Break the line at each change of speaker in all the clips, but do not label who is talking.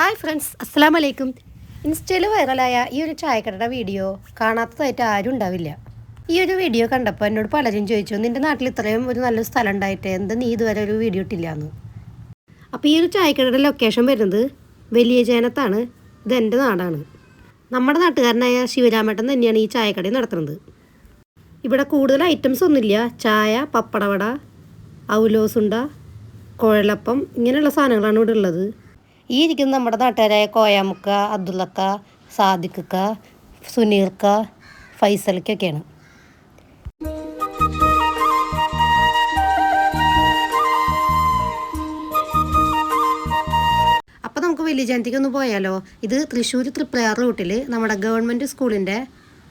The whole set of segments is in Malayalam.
ഹായ് ഫ്രണ്ട്സ് അസ്സാം വലൈക്കും ഇൻസ്റ്റയിൽ വൈറലായ ഈ ഒരു ചായക്കടയുടെ വീഡിയോ കാണാത്തതായിട്ട് ആരും ഉണ്ടാവില്ല. ഈ ഒരു വീഡിയോ കണ്ടപ്പോൾ എന്നോട് പലരും ചോദിച്ചു നിന്റെ നാട്ടിൽ ഇത്രയും ഒരു നല്ലൊരു സ്ഥലം ഉണ്ടായിട്ട് എന്താ നീ ഇതുവരെ ഒരു വീഡിയോ ഇട്ടില്ല എന്ന് അപ്പോൾ ഈ ഒരു ചായക്കടയുടെ ലൊക്കേഷൻ വരുന്നത് വലിയ ചേനത്താണ് ഇത് എന്റെ നാടാണ്. നമ്മുടെ നാട്ടുകാരനായ ശിവരാമേട്ടൻ തന്നെയാണ് ഈ ചായക്കട നടത്തുന്നത്. ഇവിടെ കൂടുതൽ ഐറ്റംസ് ഒന്നുമില്ല. ചായ പപ്പടവട ഔലോസുണ്ട കുഴലപ്പം ഇങ്ങനെയുള്ള സാധനങ്ങളാണ് ഇവിടെ ഉള്ളത്. ഈ ഇരിക്കുന്ന നമ്മുടെ നാട്ടുകാരായ കോയാമുക്ക അബ്ദുള്ളക്ക സാദിഖക്ക സുനീർക്ക ഫൈസലിക്കൊക്കെയാണ് അപ്പോൾ നമുക്ക് വലിയ ഒന്ന് പോയാലോ? ഇത് തൃശ്ശൂർ തൃപ്രയാർ റൂട്ടിൽ നമ്മുടെ ഗവൺമെന്റ് സ്കൂളിന്റെ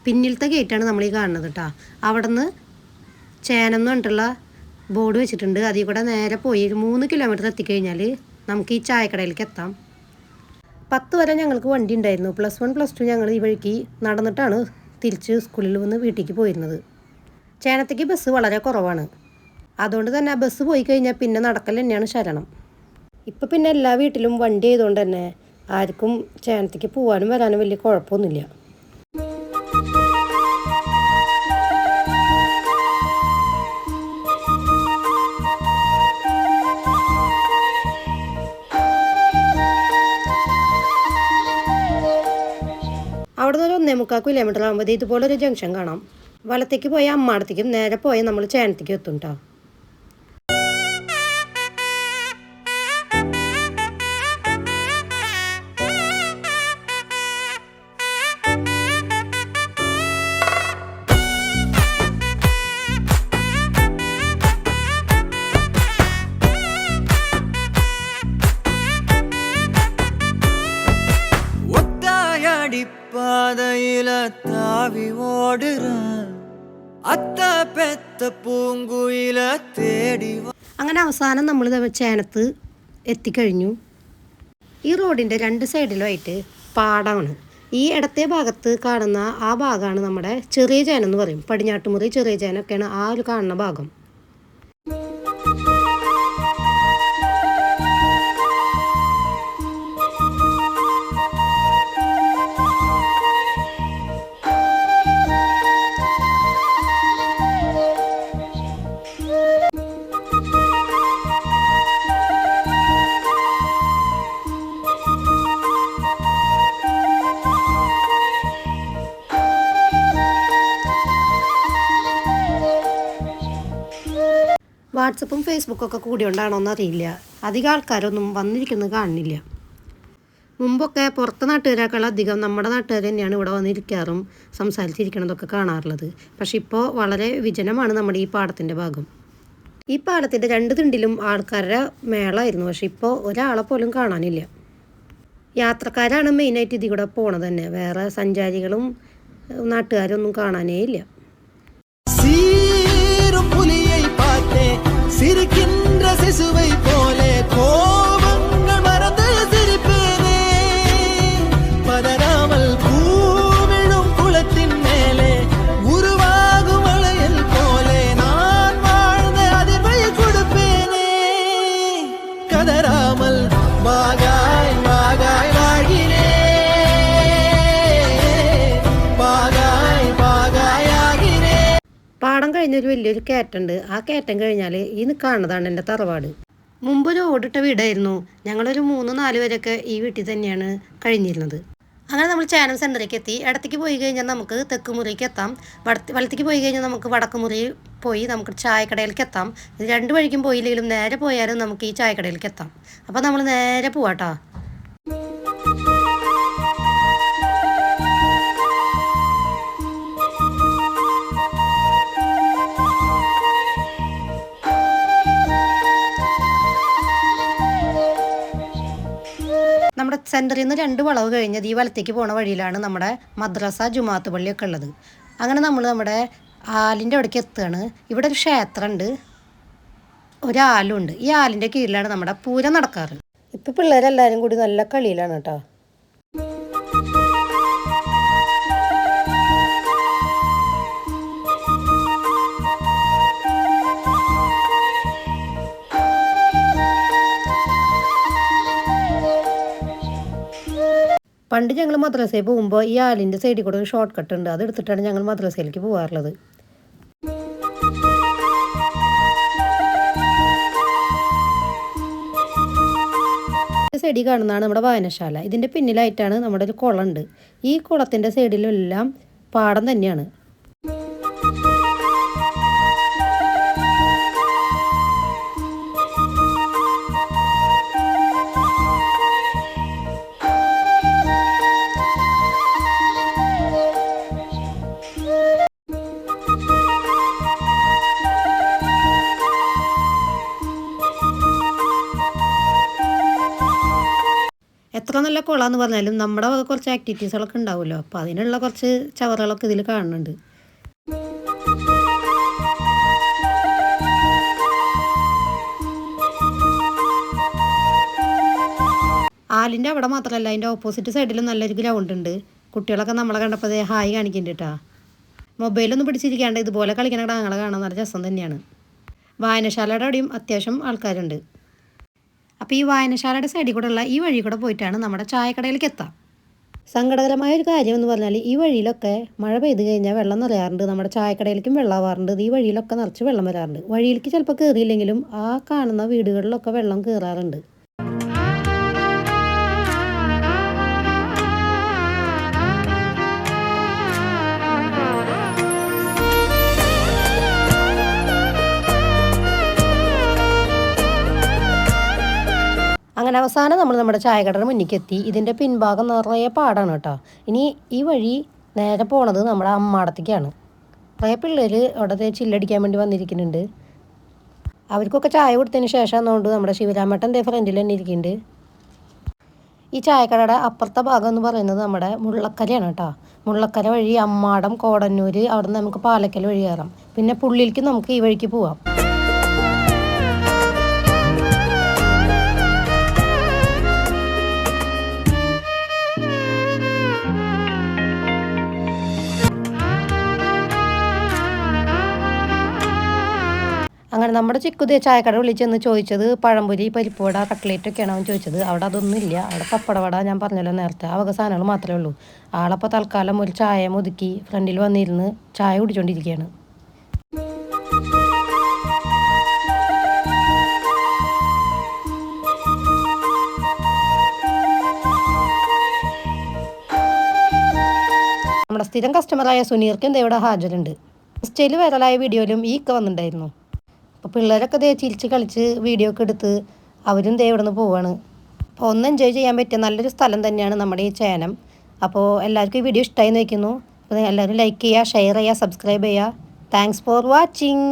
പിന്നിലത്തെ ഗേറ്റാണ് നമ്മൾ ഈ കാണുന്നത് കേട്ടോ അവിടെ നിന്ന് ചേനം എന്ന് പറഞ്ഞിട്ടുള്ള ബോർഡ് വെച്ചിട്ടുണ്ട്. അതിൽ കൂടെ നേരെ പോയി ഒരു മൂന്ന് കിലോമീറ്റർ എത്തിക്കഴിഞ്ഞാൽ നമുക്ക് ഈ ചായക്കടയിലേക്ക് എത്താം. പത്ത് വരെ ഞങ്ങൾക്ക് വണ്ടി ഉണ്ടായിരുന്നു. പ്ലസ് വൺ പ്ലസ് ടു ഞങ്ങൾ ഈ വഴിക്ക് നടന്നിട്ടാണ് തിരിച്ച് സ്കൂളിൽ വന്ന് വീട്ടിലേക്ക് പോയിരുന്നത്. ചേനത്തേക്ക് ബസ് വളരെ കുറവാണ്. അതുകൊണ്ട് തന്നെ ബസ് പോയി കഴിഞ്ഞാൽ പിന്നെ നടക്കൽ തന്നെയാണ് ശരണം. ഇപ്പം പിന്നെ എല്ലാ വീട്ടിലും വണ്ടി ആയതുകൊണ്ട് തന്നെ ആർക്കും ചേനത്തേക്ക് പോകാനും വരാനും വലിയ കുഴപ്പമൊന്നുമില്ല. അവിടെ നിന്ന് ഒന്നേ മുക്കാൽ കിലോമീറ്റർ ആകുമ്പോൾ ഇതുപോലെ ഒരു ജംഗ്ഷൻ കാണാം. വലത്തേക്ക് പോയാൽ അമ്മാടത്തേക്കും നേരെ പോയാൽ നമ്മൾ ചേനത്തേക്ക് എത്തും കേട്ടോ
ஒத்தாயடிப்பாதையில தாவி ஓடுறான் அத்த பெத்த பூங்குயில தேடி வா-
അങ്ങനെ അവസാനം നമ്മൾ ചേനത്ത് എത്തിക്കഴിഞ്ഞു ഈ റോഡിൻ്റെ രണ്ട് സൈഡിലുമായിട്ട് പാടമാണ് ഈ ഇടത്തെ ഭാഗത്ത് കാണുന്ന ആ ഭാഗമാണ് നമ്മുടെ ചെറിയ ചേന എന്ന് പറയും പടിഞ്ഞാട്ടുമുറി ചെറിയ ചേനൊക്കെയാണ് ആ ഒരു കാണുന്ന ഭാഗം വാട്സപ്പും ഫേസ്ബുക്കും ഒക്കെ ഉണ്ടാണോന്ന് എന്നറിയില്ല. അധികം ആൾക്കാരൊന്നും വന്നിരിക്കുന്നത് കാണുന്നില്ല മുമ്പൊക്കെ പുറത്തെ നാട്ടുകാരേക്കാൾ അധികം നമ്മുടെ നാട്ടുകാർ തന്നെയാണ് ഇവിടെ വന്നിരിക്കാറും സംസാരിച്ചിരിക്കണതൊക്കെ കാണാറുള്ളത്. പക്ഷെ ഇപ്പോൾ വളരെ വിജനമാണ് നമ്മുടെ ഈ പാടത്തിന്റെ ഭാഗം. ഈ പാടത്തിന്റെ രണ്ട് തിണ്ടിലും ആൾക്കാരുടെ മേളായിരുന്നു. പക്ഷെ ഇപ്പോൾ ഒരാളെ പോലും കാണാനില്ല. യാത്രക്കാരാണ് മെയിനായിട്ട് ഇതിൽ കൂടെ പോണത് തന്നെ. വേറെ സഞ്ചാരികളും നാട്ടുകാരൊന്നും കാണാനേ ഇല്ല.
சிரிக்கின்ற சிசுவை போலே கோ
പാടം കഴിഞ്ഞൊരു വലിയൊരു കയറ്റുണ്ട് ആ കയറ്റം കഴിഞ്ഞാൽ ഈ കാണുന്നതാണ് എന്റെ തറവാട്. മുമ്പ് ഒരു ഓടിട്ട വീടായിരുന്നു. ഞങ്ങളൊരു മൂന്ന് നാല് വരെയൊക്കെ ഈ വീട്ടിൽ തന്നെയാണ് കഴിഞ്ഞിരുന്നത്. അങ്ങനെ നമ്മൾ ചാനൽ സെന്ററിലേക്ക് എത്തി. ഇടത്തേക്ക് പോയി കഴിഞ്ഞാൽ നമുക്ക് തെക്ക് മുറിയിലേക്ക് എത്താം. വടത്ത് വലത്തേക്ക് പോയി കഴിഞ്ഞാൽ നമുക്ക് വടക്ക് മുറി പോയി നമുക്ക് ചായക്കടയിലേക്ക് എത്താം. രണ്ട് വഴിക്കും പോയില്ലെങ്കിലും നേരെ പോയാലും നമുക്ക് ഈ ചായക്കടയിലേക്ക് എത്താം. അപ്പോൾ നമ്മൾ നേരെ പോവാട്ടോ. സെന്ററിൽ നിന്ന് രണ്ട് വളവ് കഴിഞ്ഞത് ഈ വലത്തേക്ക് പോണ വഴിയിലാണ് നമ്മുടെ മദ്രസ ജുമാത്ത് പള്ളിയൊക്കെ ഉള്ളത്. അങ്ങനെ നമ്മൾ നമ്മുടെ ആലിന്റെ അവിടേക്ക് എത്തുകയാണ്. ഇവിടെ ഒരു ക്ഷേത്രമുണ്ട് ഒരാലുണ്ട്. ഈ ആലിന്റെ കീഴിലാണ് നമ്മുടെ പൂരം നടക്കാറ്. ഇപ്പം പിള്ളേരെല്ലാവരും കൂടി നല്ല കളിയിലാണ് കേട്ടോ. പണ്ട് ഞങ്ങൾ മദ്രസയിൽ പോകുമ്പോൾ ഈ ആലിന്റെ സൈഡിൽ കൂടെ ഒരു ഷോർട്ട് കട്ട് ഉണ്ട്. അത് എടുത്തിട്ടാണ് ഞങ്ങൾ മദ്രസയിലേക്ക് പോകാറുള്ളത് സൈഡിൽ കാണുന്നതാണ് നമ്മുടെ വായനശാല. ഇതിന്റെ പിന്നിലായിട്ടാണ് നമ്മുടെ ഒരു കുളമുണ്ട്. ഈ കുളത്തിന്റെ സൈഡിലെല്ലാം പാടം തന്നെയാണ്. നല്ല എന്ന് പറഞ്ഞാലും നമ്മുടെ കുറച്ച് ആക്ടിവിറ്റീസുകളൊക്കെ ഉണ്ടാവുമല്ലോ. അപ്പോൾ അതിനുള്ള കുറച്ച് ചവറുകളൊക്കെ ഇതിൽ കാണുന്നുണ്ട്. ആലിന്റെ അവിടെ മാത്രമല്ല അതിന്റെ ഓപ്പോസിറ്റ് സൈഡിലും നല്ലൊരു ഗ്രൗണ്ട് ഉണ്ട്. കുട്ടികളൊക്കെ നമ്മളെ കണ്ടപ്പോൾ ഹായ് കാണിക്കുന്നുണ്ട് കേട്ടോ മൊബൈലൊന്നും പിടിച്ചിരിക്കാണ്ട് ഇതുപോലെ കളിക്കണ ഞങ്ങളെ കാണാൻ നല്ല രസം തന്നെയാണ്. വായനശാലയുടെ അവിടെയും അത്യാവശ്യം ആൾക്കാരുണ്ട്. അപ്പോൾ ഈ വായനശാലയുടെ സൈഡിൽ കൂടെ ഉള്ള ഈ വഴി കൂടെ പോയിട്ടാണ് നമ്മുടെ ചായക്കടയിലേക്ക് എത്താം. സങ്കടകരമായ ഒരു കാര്യം എന്ന് പറഞ്ഞാൽ ഈ വഴിയിലൊക്കെ മഴ പെയ്ത് കഴിഞ്ഞാൽ വെള്ളം നിറയാറുണ്ട്. നമ്മുടെ ചായക്കടയിലേക്കും വെള്ളം ആവാറുണ്ട്. ഈ വഴിയിലൊക്കെ നിറച്ച് വെള്ളം വരാറുണ്ട്. വഴിയിലേക്ക് ചിലപ്പോൾ കയറിയില്ലെങ്കിലും ആ കാണുന്ന വീടുകളിലൊക്കെ വെള്ളം കയറാറുണ്ട് അങ്ങനെ അവസാനം നമ്മൾ നമ്മുടെ ചായക്കടയുടെ മുന്നിക്കെത്തി. ഇതിന്റെ പിൻഭാഗം നിറയെ പാടാണ് കേട്ടോ. ഇനി ഈ വഴി നേരെ പോണത് നമ്മുടെ അമ്മാടത്തേക്കാണ്. കുറേ പിള്ളേർ അവിടെ ചില്ലടിക്കാൻ വേണ്ടി വന്നിരിക്കുന്നുണ്ട്. അവർക്കൊക്കെ ചായ കൊടുത്തതിന് ശേഷം എന്നുകൊണ്ട് നമ്മുടെ ശിവരാമേട്ടൻ ദേ ഫ്രണ്ടിൽ തന്നെ ഇരിക്കുന്നുണ്ട്. ഈ ചായക്കടയുടെ അപ്പുറത്തെ ഭാഗം എന്ന് പറയുന്നത് നമ്മുടെ മുള്ളക്കരയാണ് കേട്ടോ. മുള്ളക്കര വഴി അമ്മാടം കോടന്നൂർ അവിടെ നിന്ന് നമുക്ക് പാലക്കൽ വഴി കയറാം. പിന്നെ പുള്ളിയിലേക്ക് നമുക്ക് ഈ വഴിക്ക് പോവാം. അങ്ങനെ നമ്മുടെ ചിക്കുതി ചായക്കട വിളിച്ചെന്ന് ചോദിച്ചത് പഴംപൊരി പരിപ്പുവട കട്ട്ലേറ്റ് ഒക്കെയാണ് അവൻ ചോദിച്ചത്. അവിടെ അതൊന്നും ഇല്ല അവിടെ പപ്പടവട ഞാൻ പറഞ്ഞല്ലോ നേരത്തെ. ആ വക സാധനങ്ങൾ മാത്രമേ ഉള്ളൂ. ആളപ്പോൾ തൽക്കാലം ഒരു ചായ മുതുക്കി ഫ്രണ്ടിൽ വന്നിരുന്ന് ചായ കുടിച്ചോണ്ടിരിക്കുകയാണ്. നമ്മുടെ സ്ഥിരം കസ്റ്റമറായ സുനീർക്ക് എന്താ ഇവിടെ ഹാജരുണ്ട്. ഇൻസ്റ്റയിൽ വൈറലായ വീഡിയോയിലും ഈ ഒക്കെ വന്നിട്ടുണ്ടായിരുന്നു. അപ്പോൾ പിള്ളേരൊക്കെ ദേ ചിരിച്ച് കളിച്ച് വീഡിയോ ഒക്കെ എടുത്ത് അവരും ദേ ഇവിടെ നിന്ന് പോവാണ്. അപ്പോൾ ഒന്ന് എൻജോയ് ചെയ്യാൻ പറ്റിയ നല്ലൊരു സ്ഥലം തന്നെയാണ് നമ്മുടെ ഈ ചേനം. അപ്പോൾ എല്ലാവർക്കും ഈ വീഡിയോ ഇഷ്ടമായി എന്ന് വയ്ക്കുന്നു. അപ്പോൾ എല്ലാവരും ലൈക്ക് ചെയ്യുക ഷെയർ ചെയ്യുക സബ്സ്ക്രൈബ് ചെയ്യുക. Thanks for watching